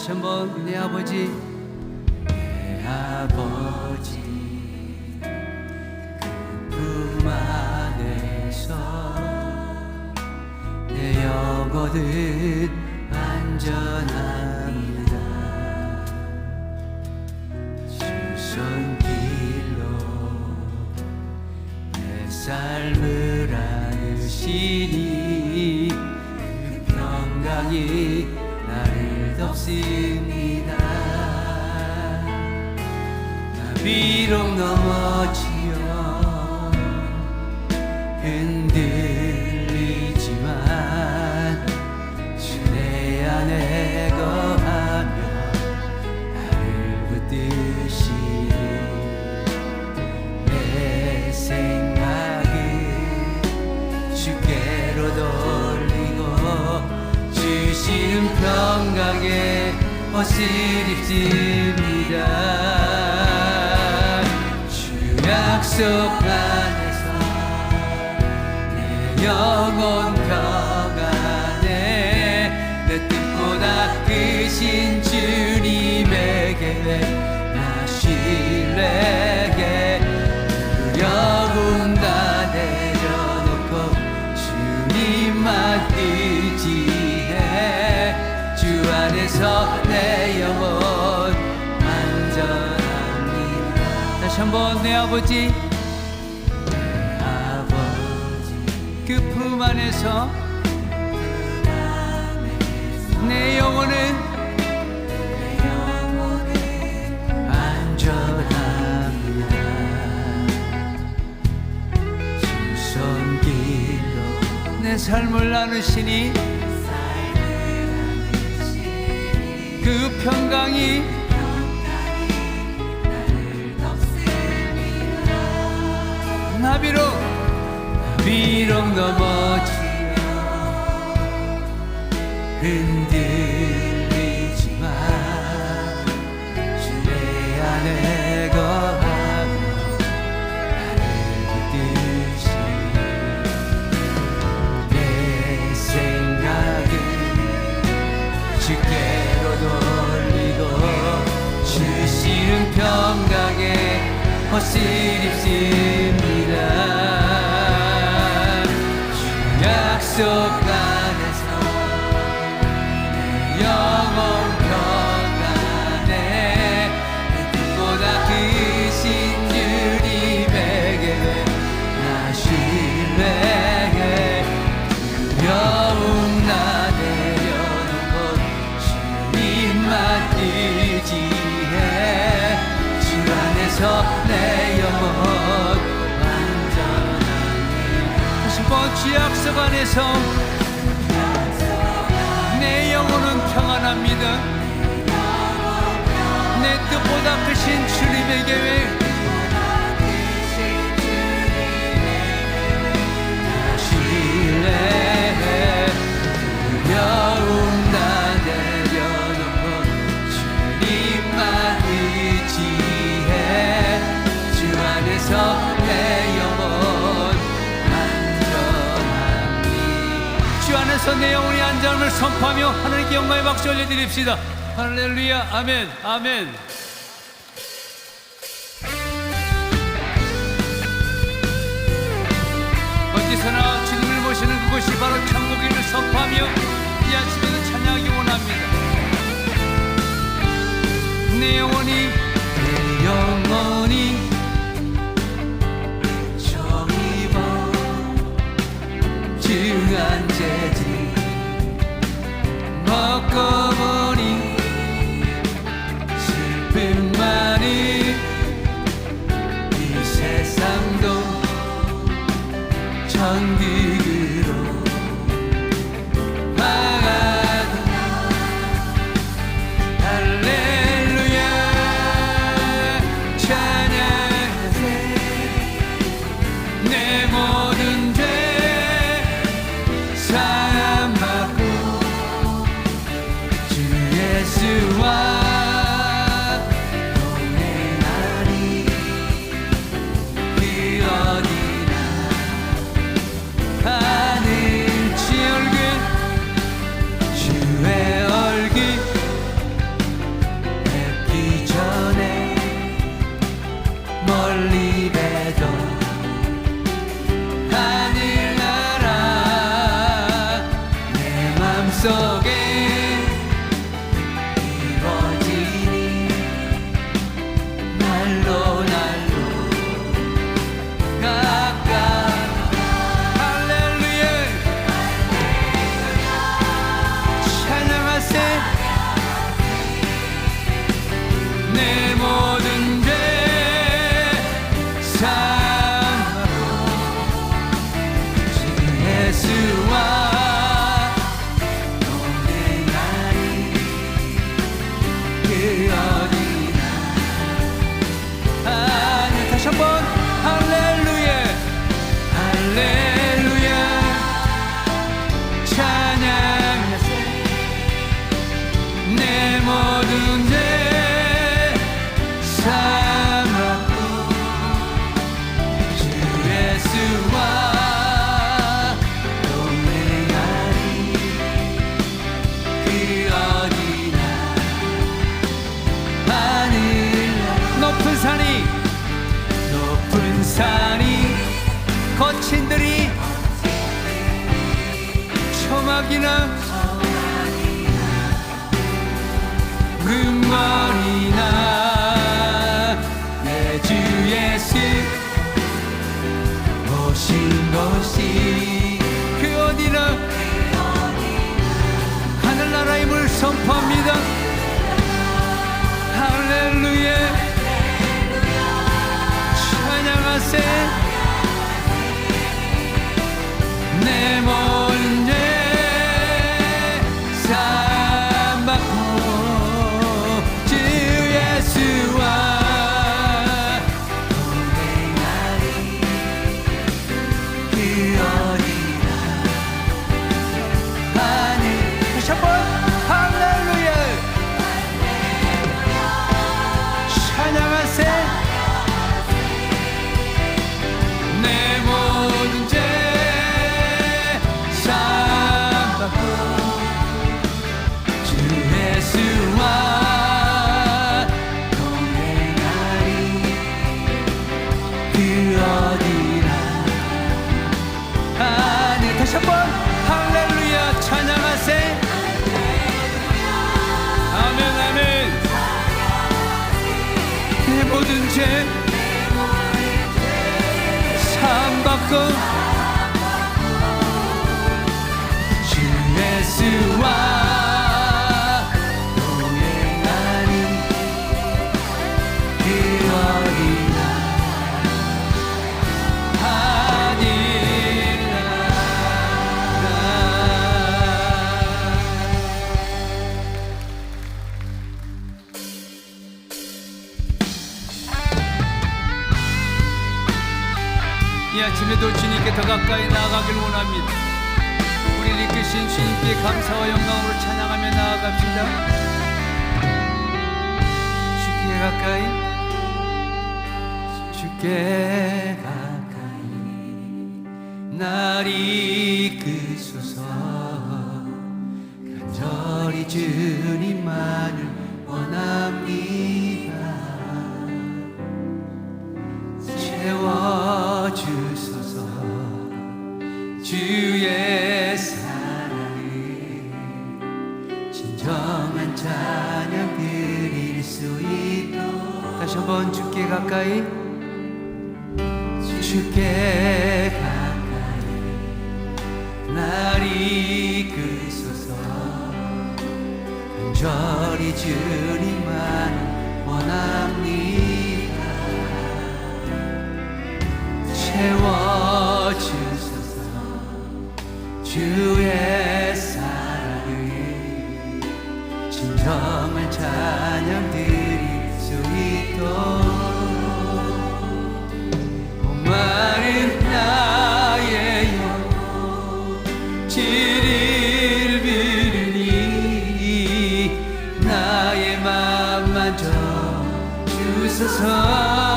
다시 한번 내 아버지. 내 아버지 그품 안에서 내 영혼은 안전합니다. 주 손길로 내 삶을 안으시니 그 평강이 나 비록 넘어지어 흔들 옷을 입습니다. 주 약속 안에서 내 영혼 평안에 내 뜻보다 크신 내 아버지. 아버지. 그 품 안에서. 내 영혼은 안전합니다. 내 삶을 나누시니. 그 평강이 나비로 비록 넘어지며 흔들리지만 주내 안에 거하며 나를 붙드시니 내 생각을 주께로 돌리고 주시는 평강에 옷을 입습 약 주 약속 안에서 내 영혼은 평안합니다 내 뜻보다 크신 주님의 계획 안에서 내 영혼이 안전함을 선포하며 하나님께 영광의 박수 올려드립시다. 할렐루야. 아멘. 아멘 하 산이 거친 들이 초막이나 금머리나 내 주 예수 오신 곳이 이 아침에도 주님께 더 가까이 나아가길 원합니다. 우리 이끄신 주님께 감사와 영광으로 찬양하며 나아갑시다. 주께 가까이, 주께 가까이 날 이끄소서 간절히 주님만을 원합니다. 채워주소서 주의 사랑을 진정한 찬양 드릴 수 있도록. 다시 한번 주께 가까이. 주께 가까이. 날 이끄소서. 간절히 주님만 원합니다. 채워 주의 사랑을 진정한 찬양 드릴 수 있도록. 목마른 나의 영 지를 비르니 나의 맘 만 져 주소서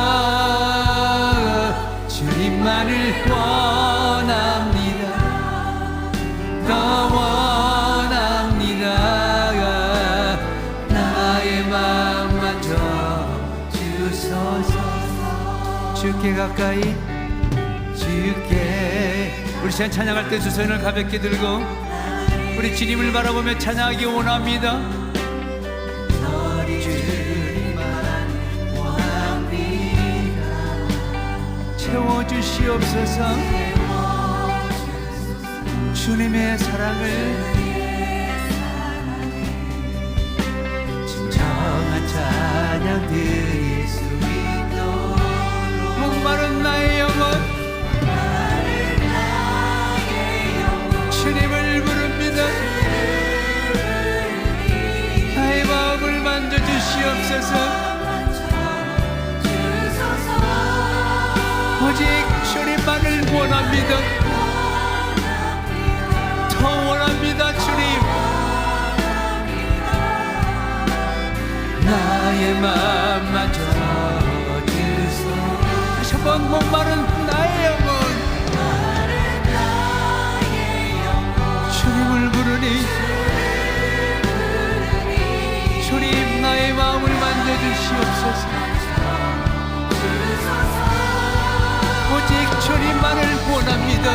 주소서 주께 가까이 주께. 우리 시간 찬양할 때 두 손을 가볍게 들고 우리 주님을 바라보며 찬양하기 원합니다. 주님만 원합니다 채워주시옵소서. 주님의 사랑을 나의 맘마저 주소. 다시 한번 목마른 나의 영혼. 주님을 부르니. 주님 나의 마음을 만져주시옵소서. 오직 주님만을 원합니다.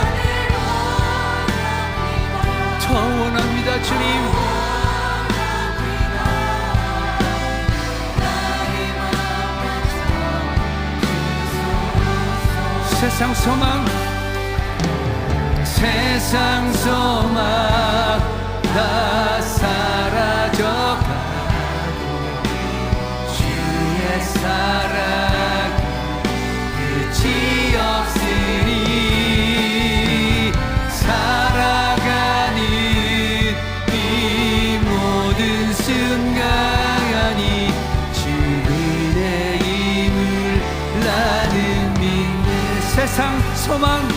더 원합니다 주님 세상 소망 세상 소망 다 사라져가고 주의 사랑 소망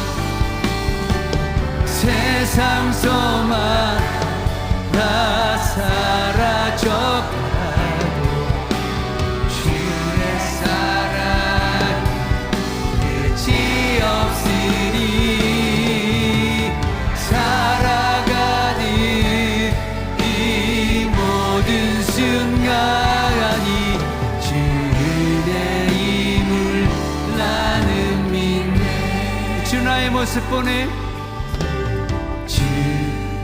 세상 소망 다 사라져 모습 보내 주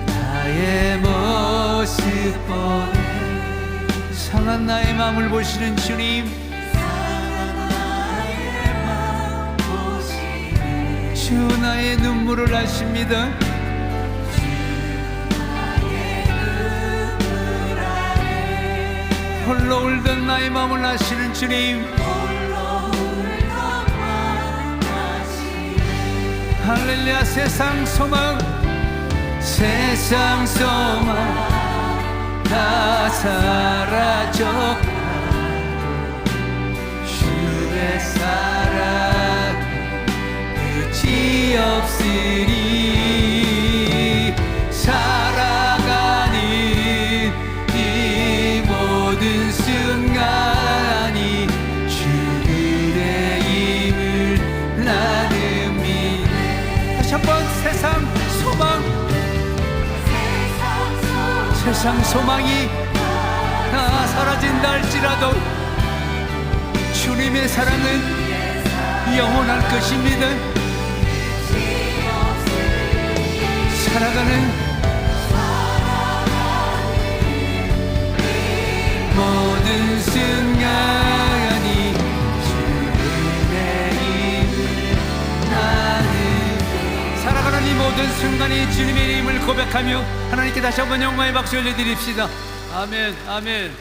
나의 모습 보내 상한 나의 마음을 보시는 주님. 주 나의 눈물을 아십니다. 홀로 울던 나의 마음을 아시는 주님 할렐루야 세상 소망 세상 소망 다 사라져 세상 소망이 다 사라진다 할지라도 주님의 사랑은 영원할 것입니다. 살아가는 모든 순간 모든 순간이 주님의 힘을 고백하며 하나님께 다시 한번 영광의 박수 올려드립시다. 아멘 아멘